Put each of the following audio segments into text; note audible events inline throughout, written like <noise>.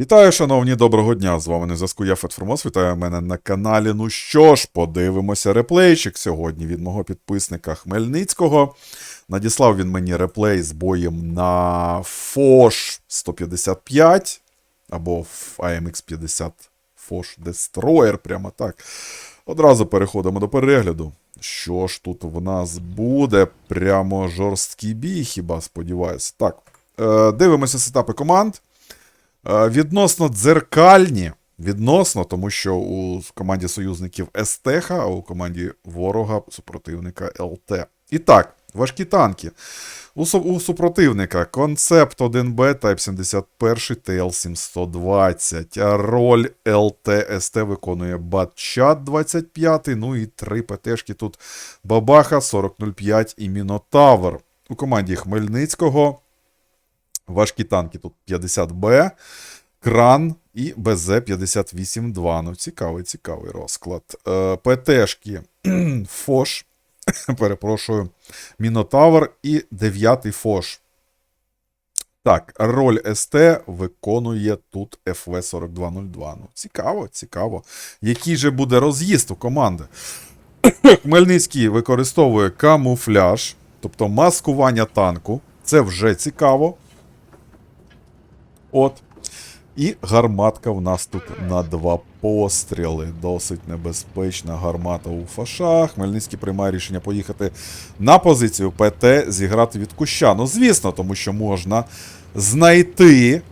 Вітаю, шановні, доброго дня! З вами на зв'язку я Фетформос. Вітаю мене на каналі. Ну що ж, подивимося реплейчик сьогодні від мого підписника Хмельницького. Надіслав він мені реплей з боєм на Foch 155 або AMX 50 Foch Destroyer, прямо так. Одразу переходимо до перегляду. Що ж тут в нас буде? Прямо жорсткий бій, хіба сподіваюся. Так, е, дивимося сетапи команд. Е, Відносно дзеркальні, відносно, тому що у команді союзників СТХ, а у команді ворога супротивника ЛТ. І так, важкі танки. У, супротивника концепт 1Б Type 71 TL720. А Роль ЛТ СТ виконує Батчат 25. Ну і три ПТшки тут Бабаха 4005 і Мінотавр. У команді Хмельницького Важкі танки тут 50Б, кран і БЗ-58-2. Ну, цікавий, цікавий розклад. Е, ПТшки Фош, <coughs> перепрошую, Мінотавр і 9 Фош. Так, роль СТ виконує тут ФВ-4202. Ну, цікаво, цікаво. Який же буде роз'їзд у команди? <coughs> Хмельницький використовує камуфляж, тобто маскування танку. Це вже цікаво. От. І гарматка в нас тут на два постріли. Досить небезпечна гармата у фаша. Хмельницький приймає рішення поїхати на позицію ПТ, зіграти від куща. Ну, звісно, тому що можна знайти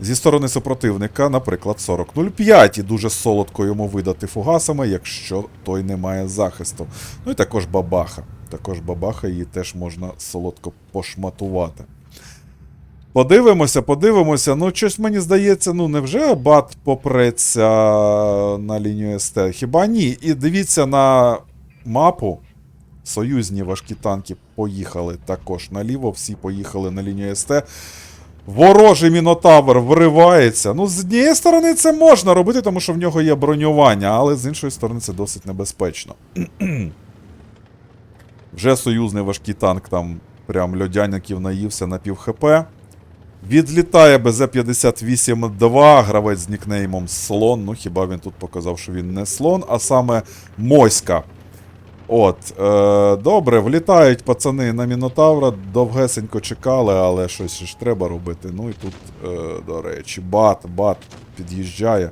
зі сторони супротивника, наприклад, 40.05, і дуже солодко йому видати фугасами, якщо той не має захисту. Ну і також бабаха. Також бабаха її теж можна солодко пошматувати. Подивимося, подивимося. Ну, щось мені здається, ну невже бат попреться на лінію СТ? Хіба ні? І дивіться на мапу. Союзні важкі танки поїхали також наліво, всі поїхали на лінію СТ. Ворожий мінотавр вривається. Ну, з однієї сторони, це можна робити, тому що в нього є бронювання, але з іншої сторони, це досить небезпечно. Вже союзний важкий танк там прям льодяників наївся на пів хп. Відлітає БЗ-58-2, гравець з нікнеймом Слон. Ну, хіба він тут показав, що він не слон, а саме Моська. От, е, добре, влітають пацани на Мінотавра, довгесенько чекали, але щось ж треба робити. Ну і тут, е, до речі, бат, бат під'їжджає.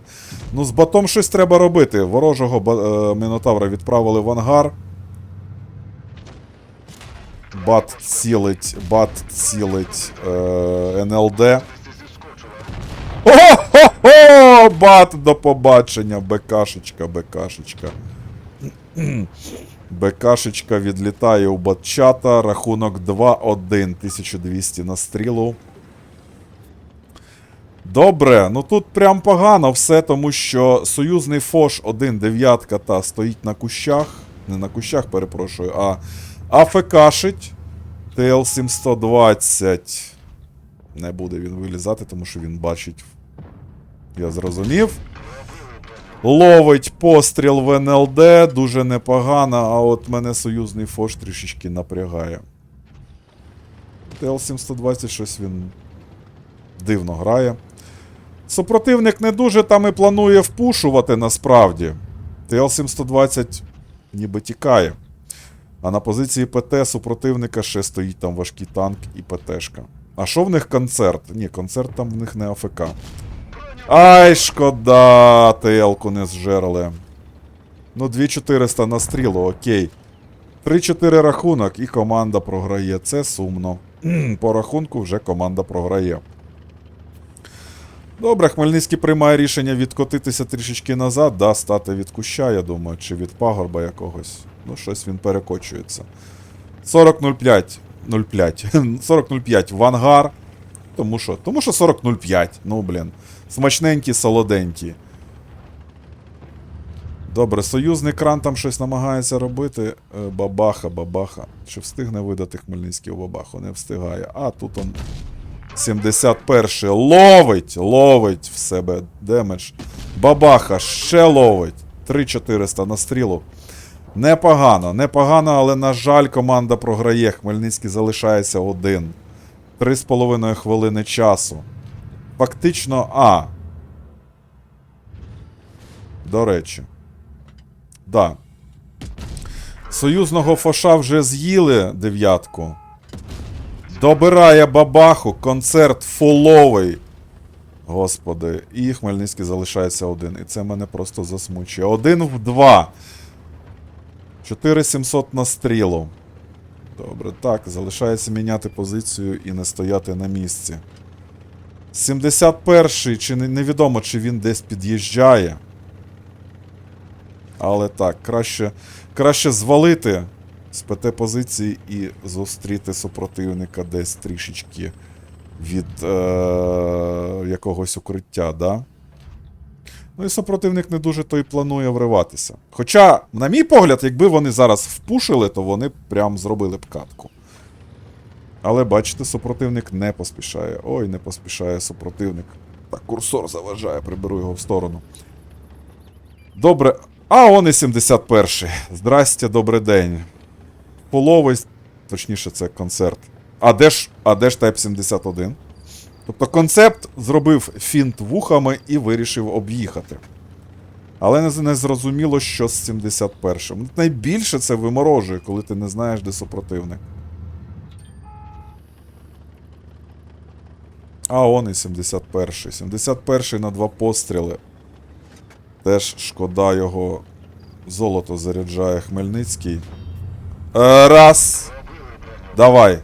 Ну, з батом щось треба робити. Ворожого е, Мінотавра відправили в ангар. Бат цілить, бат цілить е, НЛД. О-хо-хо! Бат до побачення. БКшечка, БКшечка. БКшечка відлітає у батчата. Рахунок 2-1. 1200 на стрілу. Добре, ну тут прям погано все, тому що союзний Фош 1 дев'ятка та стоїть на кущах. Не на кущах, перепрошую, а АФКшить. ТЛ-720. Не буде він вилізати, тому що він бачить. Я зрозумів. Ловить постріл в НЛД, дуже непогано, а от мене союзний Фош трішечки напрягає. ТЛ-720 щось він дивно грає. Супротивник не дуже там і планує впушувати насправді. ТЛ-720 ніби тікає. А на позиції ПТ супротивника ще стоїть там важкий танк і ПТшка. А що в них концерт? Ні, концерт там в них не АФК. Ай, шкода, ТЛ-ку не зжерли. Ну, 2400 на стрілу, окей. 3-4 рахунок і команда програє. Це сумно. По рахунку вже команда програє. Добре, Хмельницький приймає рішення відкотитися трішечки назад, да, стати від куща, я думаю, чи від пагорба якогось. Ну, щось він перекочується. 40.05. 05. 40.05 в ангар. Тому що? Тому що 40.05. Ну, блін. Смачненькі, солоденькі. Добре, союзний кран там щось намагається робити. Е, Бабаха, бабаха. Чи встигне видати Хмельницький у бабаху? Не встигає. А, тут он 71-й. ловить, ловить в себе демедж. Бабаха ще ловить. 3400 на стрілу. Непогано, непогано, але, на жаль, команда програє. Хмельницький залишається один. Три з половиною хвилини часу. Фактично, а, До речі. Да. Союзного фоша вже з'їли дев'ятку. Добирає бабаху, концерт фуловий. Господи, і Хмельницький залишається один. І це мене просто засмучує. Один в два. 4700 на стрілу. Добре, так, залишається міняти позицію і не стояти на місці. 71-й, чи не, невідомо, чи він десь під'їжджає. Але так, краще, краще звалити з ПТ позиції і зустріти супротивника десь трішечки від е- якогось укриття, да? Ну і супротивник не дуже то й планує вриватися. Хоча, на мій погляд, якби вони зараз впушили, то вони прям зробили б катку. Але бачите, супротивник не поспішає. Ой, не поспішає супротивник. Так, курсор заважає, приберу його в сторону. Добре. А он і 71-й. Здрасте, добрий день. Половий, точніше, це концерт. А де ж, а де ж Type 71? Тобто концепт зробив фінт вухами і вирішив об'їхати. Але не, зрозуміло, що з 71-м. Найбільше це виморожує, коли ти не знаєш, де супротивник. А он і 71-й. 71-й на два постріли. Теж шкода його. Золото заряджає Хмельницький. Е, раз. Давай.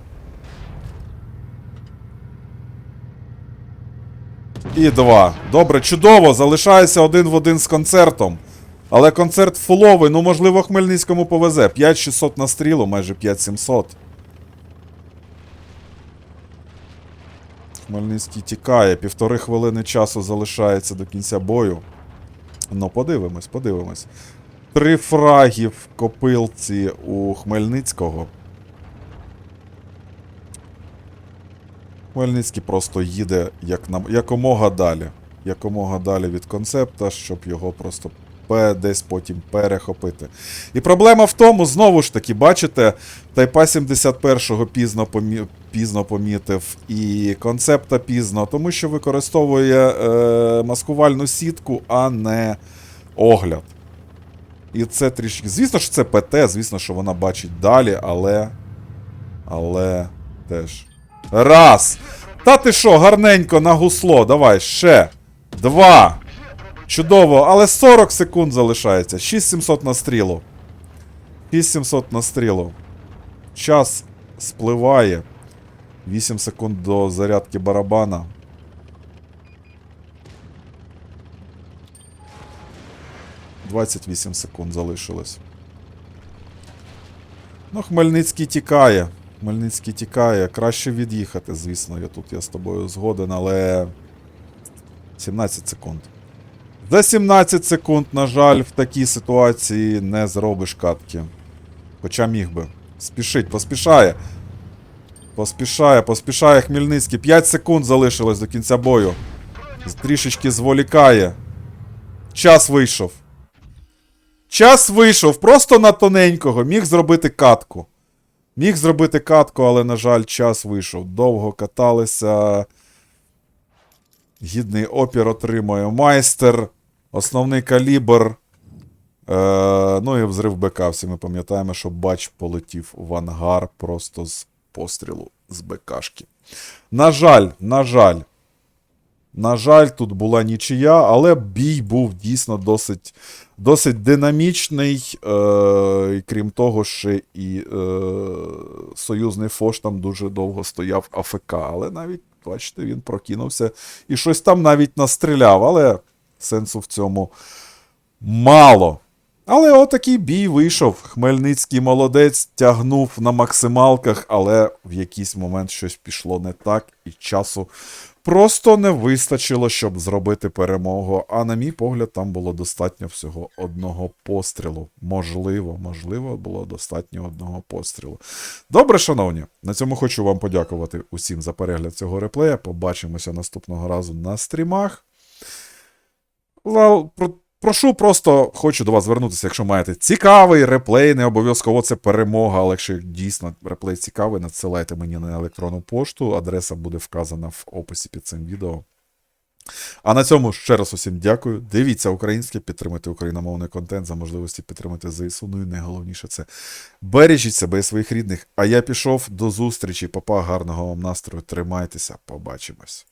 І два. Добре, чудово. Залишається один в один з концертом. Але концерт фуловий, ну можливо, Хмельницькому повезе. 5600 на стрілу, майже 5700. Хмельницький тікає, півтори хвилини часу залишається до кінця бою. Ну, подивимось, подивимось. Три фраги в копилці у Хмельницького. Хмельницький просто їде як нам, якомога далі. Якомога далі від концепта, щоб його просто десь потім перехопити. І проблема в тому, знову ж таки, бачите, Тайпа 71-го пізно, помі... пізно помітив, і концепта пізно, тому що використовує е... маскувальну сітку, а не огляд. І це трішки. Звісно, що це ПТ, звісно, що вона бачить далі, але. Але теж. Раз. Та ти що, гарненько на гусло. Давай, ще. Два. Чудово, але 40 секунд залишається. 6700 на стрілу. 6700 на стрілу. Час спливає. 8 секунд до зарядки барабана. Двадцять вісім секунд залишилось. Ну, Хмельницький тікає. Хмельницький тікає. Краще від'їхати, звісно, я тут я з тобою згоден, але. 17 секунд. За 17 секунд, на жаль, в такій ситуації не зробиш катки. Хоча міг би. Спішить, поспішає. Поспішає, поспішає Хмельницький. 5 секунд залишилось до кінця бою. Трішечки зволікає. Час вийшов. Час вийшов просто на тоненького. Міг зробити катку. Міг зробити катку, але, на жаль, час вийшов. Довго каталися. Гідний опір отримує майстер. Основний калібр. Е, ну і взрив БК. Всі ми пам'ятаємо, що бач полетів в ангар просто з пострілу з БКшки. На жаль, на жаль. На жаль, тут була нічия, але бій був дійсно досить, досить динамічний. Е, крім того, ще і е, союзний Фош там дуже довго стояв АФК. Але навіть, бачите, він прокинувся і щось там навіть настріляв, але сенсу в цьому мало. Але отакий бій вийшов. Хмельницький молодець тягнув на максималках, але в якийсь момент щось пішло не так, і часу просто не вистачило, щоб зробити перемогу. А на мій погляд, там було достатньо всього одного пострілу. Можливо, можливо, було достатньо одного пострілу. Добре, шановні, на цьому хочу вам подякувати усім за перегляд цього реплея. Побачимося наступного разу на стрімах. Прошу просто хочу до вас звернутися, якщо маєте цікавий реплей, не обов'язково це перемога, але якщо дійсно реплей цікавий, надсилайте мені на електронну пошту. Адреса буде вказана в описі під цим відео. А на цьому ще раз усім дякую. Дивіться українське, підтримуйте україномовний контент за можливості підтримати ЗСУ. Ну і найголовніше це бережіть себе і своїх рідних. А я пішов до зустрічі. Папа, гарного вам настрою. Тримайтеся, побачимось.